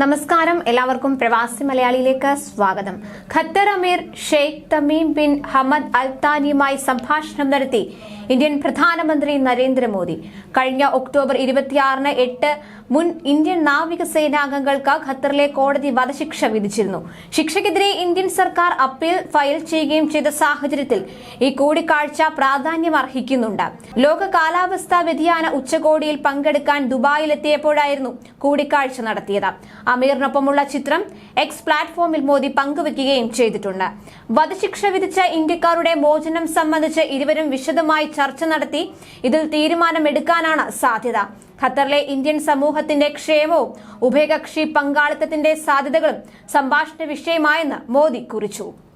നമസ്കാരം. എല്ലാവർക്കും പ്രവാസി മലയാളിയിലേക്ക് സ്വാഗതം. ഖത്തർ അമീർ Sheikh Tamim bin Hamad Al താനിയുമായി സംഭാഷണം നടത്തി ഇന്ത്യൻ പ്രധാനമന്ത്രി നരേന്ദ്രമോദി. കഴിഞ്ഞ ഒക്ടോബർ ഇരുപത്തിയാറിന് എട്ട് മുൻ ഇന്ത്യൻ നാവിക സേനാംഗങ്ങൾക്ക് ഖത്തറിലെ കോടതി വധശിക്ഷ വിധിച്ചിരുന്നു. ശിക്ഷയ്ക്കെതിരെ ഇന്ത്യൻ സർക്കാർ അപ്പീൽ ഫയൽ ചെയ്യുകയും ചെയ്ത സാഹചര്യത്തിൽ ഈ കൂടിക്കാഴ്ച പ്രാധാന്യം അർഹിക്കുന്നുണ്ട് ലോക കാലാവസ്ഥാ വ്യതിയാന ഉച്ചകോടിയിൽ പങ്കെടുക്കാൻ ദുബായിലെത്തിയപ്പോഴായിരുന്നു കൂടിക്കാഴ്ച നടത്തിയത്. അമീറിനൊപ്പമുള്ള ചിത്രം എക്സ് പ്ലാറ്റ്ഫോമിൽ മോദി പങ്കുവയ്ക്കുകയും ചെയ്തിട്ടുണ്ട്. വധശിക്ഷ വിധിച്ച ഇന്ത്യക്കാരുടെ മോചനം സംബന്ധിച്ച് ഇരുവരും വിശദമായി ചർച്ച നടത്തി ഇതിൽ തീരുമാനമെടുക്കാനാണ് സാധ്യത. ഖത്തറിലെ ഇന്ത്യൻ സമൂഹത്തിന്റെ ക്ഷേമവും ഉഭയകക്ഷി പങ്കാളിത്തത്തിന്റെ സാധ്യതകളും സംഭാഷണ വിഷയമായെന്ന് മോദി കുറിച്ചു.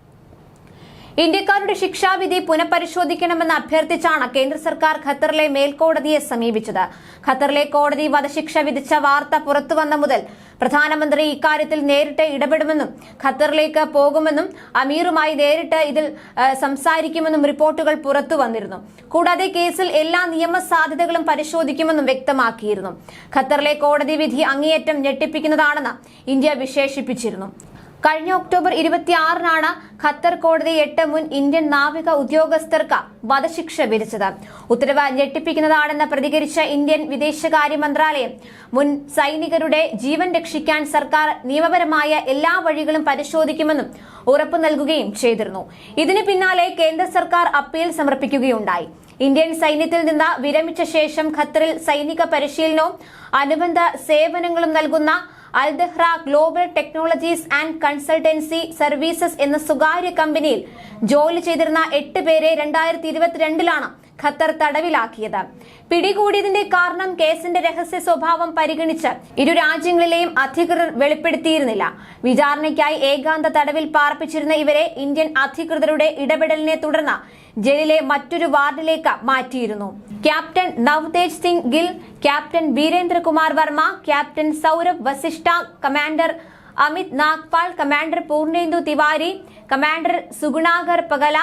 ഇന്ത്യക്കാരുടെ ശിക്ഷാവിധി പുനഃപരിശോധിക്കണമെന്ന് അഭ്യർത്ഥിച്ചാണ് കേന്ദ്ര സർക്കാർ ഖത്തറിലെ മേൽക്കോടതിയെ സമീപിച്ചത്. ഖത്തറിലെ കോടതി വധശിക്ഷ വിധിച്ച വാർത്ത പുറത്തുവന്ന മുതൽ പ്രധാനമന്ത്രി ഇക്കാര്യത്തിൽ നേരിട്ട് ഇടപെടുമെന്നും ഖത്തറിലേക്ക് പോകുമെന്നും അമീറുമായി നേരിട്ട് ഇതിൽ സംസാരിക്കുമെന്നും റിപ്പോർട്ടുകൾ പുറത്തു വന്നിരുന്നു. കൂടാതെ കേസിൽ എല്ലാ നിയമ സാധ്യതകളും പരിശോധിക്കുമെന്നും വ്യക്തമാക്കിയിരുന്നു. ഖത്തറിലെ കോടതി വിധി അങ്ങേയറ്റം ഞെട്ടിപ്പിക്കുന്നതാണെന്ന് ഇന്ത്യ വിശേഷിപ്പിച്ചിരുന്നു. കഴിഞ്ഞ ഒക്ടോബർ ഇരുപത്തിയാറിനാണ് ഖത്തർ കോടതി എട്ട് മുൻ ഇന്ത്യൻ നാവിക ഉദ്യോഗസ്ഥർക്ക് വധശിക്ഷ വിധിച്ചത്. ഉത്തരവ് ഞെട്ടിപ്പിക്കുന്നതാണെന്ന് പ്രതികരിച്ച ഇന്ത്യൻ വിദേശകാര്യ മന്ത്രാലയം മുൻ സൈനികരുടെ ജീവൻ രക്ഷിക്കാൻ സർക്കാർ നിയമപരമായ എല്ലാ വഴികളും പരിശോധിക്കുമെന്നും ഉറപ്പു നൽകുകയും ചെയ്തിരുന്നു. ഇതിന് പിന്നാലെ കേന്ദ്ര സർക്കാർ അപ്പീൽ സമർപ്പിക്കുകയുണ്ടായി. ഇന്ത്യൻ സൈന്യത്തിൽ നിന്ന് വിരമിച്ച ശേഷം ഖത്തറിൽ സൈനിക പരിശീലനവും അനുബന്ധ സേവനങ്ങളും നൽകുന്ന Aldahra global technologies and consultancy services എന്ന സ്വകാര്യ കമ്പനിയിൽ ജോലി ചെയ്തിരുന്ന എട്ട് പേരെ രണ്ടായിരത്തി ഇരുപത്തിരണ്ടിലാണ് ഖത്തർ തടവിലാക്കിയത്. പിടികൂടിയതിന്റെ കാരണം കേസിന്റെ രഹസ്യ സ്വഭാവം പരിഗണിച്ച് ഇരു രാജ്യങ്ങളിലെയും അധികൃതർ വെളിപ്പെടുത്തിയിരുന്നില്ല. വിചാരണയ്ക്കായി ഏകാന്ത തടവിൽ പാർപ്പിച്ചിരുന്ന ഇവരെ ഇന്ത്യൻ അധികൃതരുടെ ഇടപെടലിനെ തുടർന്ന് ജയിലിലെ മറ്റൊരു വാർഡിലേക്ക് മാറ്റിയിരുന്നു. Captain Navtej Singh Gill captain Virendrakumar Verma captain Saurabh Vasisht commander Amit Nagpal commander Purnendu Tiwari commander Sugunakar Pakala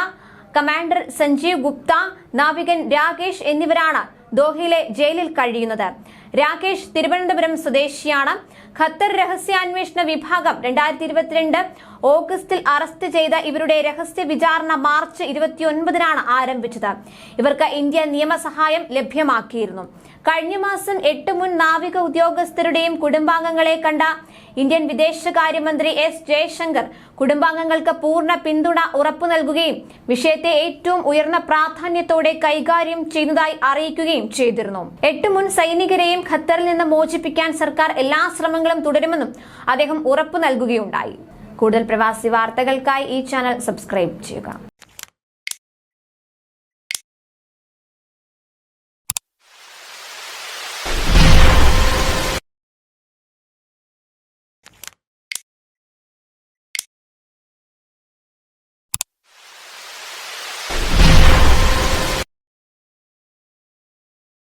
commander Sanjeev Gupta നാവികൻ Rakesh എന്നിവരാണ് ദോഹയിലെ ജയിലിൽ കഴിയുന്നത്. രാകേഷ് തിരുവനന്തപുരം സ്വദേശിയാണ്. ഖത്തർ രഹസ്യാന്വേഷണ വിഭാഗം രണ്ടായിരത്തി ഇരുപത്തിരണ്ട് ഓഗസ്റ്റിൽ അറസ്റ്റ് ചെയ്ത ഇവരുടെ രഹസ്യ വിചാരണ മാർച്ച് ഇരുപത്തിയൊൻപതിനാണ് ആരംഭിച്ചത്. ഇവർക്ക് ഇന്ത്യ നിയമസഹായം ലഭ്യമാക്കിയിരുന്നു. കഴിഞ്ഞ മാസം എട്ട് മുൻ നാവിക ഉദ്യോഗസ്ഥരുടെയും കുടുംബാംഗങ്ങളെ കണ്ട ഇന്ത്യൻ വിദേശകാര്യമന്ത്രി എസ് ജയശങ്കർ കുടുംബാംഗങ്ങൾക്ക് പൂർണ പിന്തുണ ഉറപ്പു നൽകുകയും വിഷയത്തെ ഏറ്റവും ഉയർന്ന പ്രാധാന്യത്തോടെ കൈകാര്യം ചെയ്യുന്നതായി അറിയിക്കുകയും ചെയ്തിരുന്നു. എട്ട് മുൻ സൈനികരെയും ഖത്തറിൽ നിന്ന് മോചിപ്പിക്കാൻ സർക്കാർ എല്ലാ ശ്രമങ്ങളും തുടരുമെന്നും അദ്ദേഹം ഉറപ്പു നൽകുകയുണ്ടായി. കൂടുതൽ പ്രവാസി വാർത്തകൾക്കായി ഈ ചാനൽ സബ്സ്ക്രൈബ് ചെയ്യുക.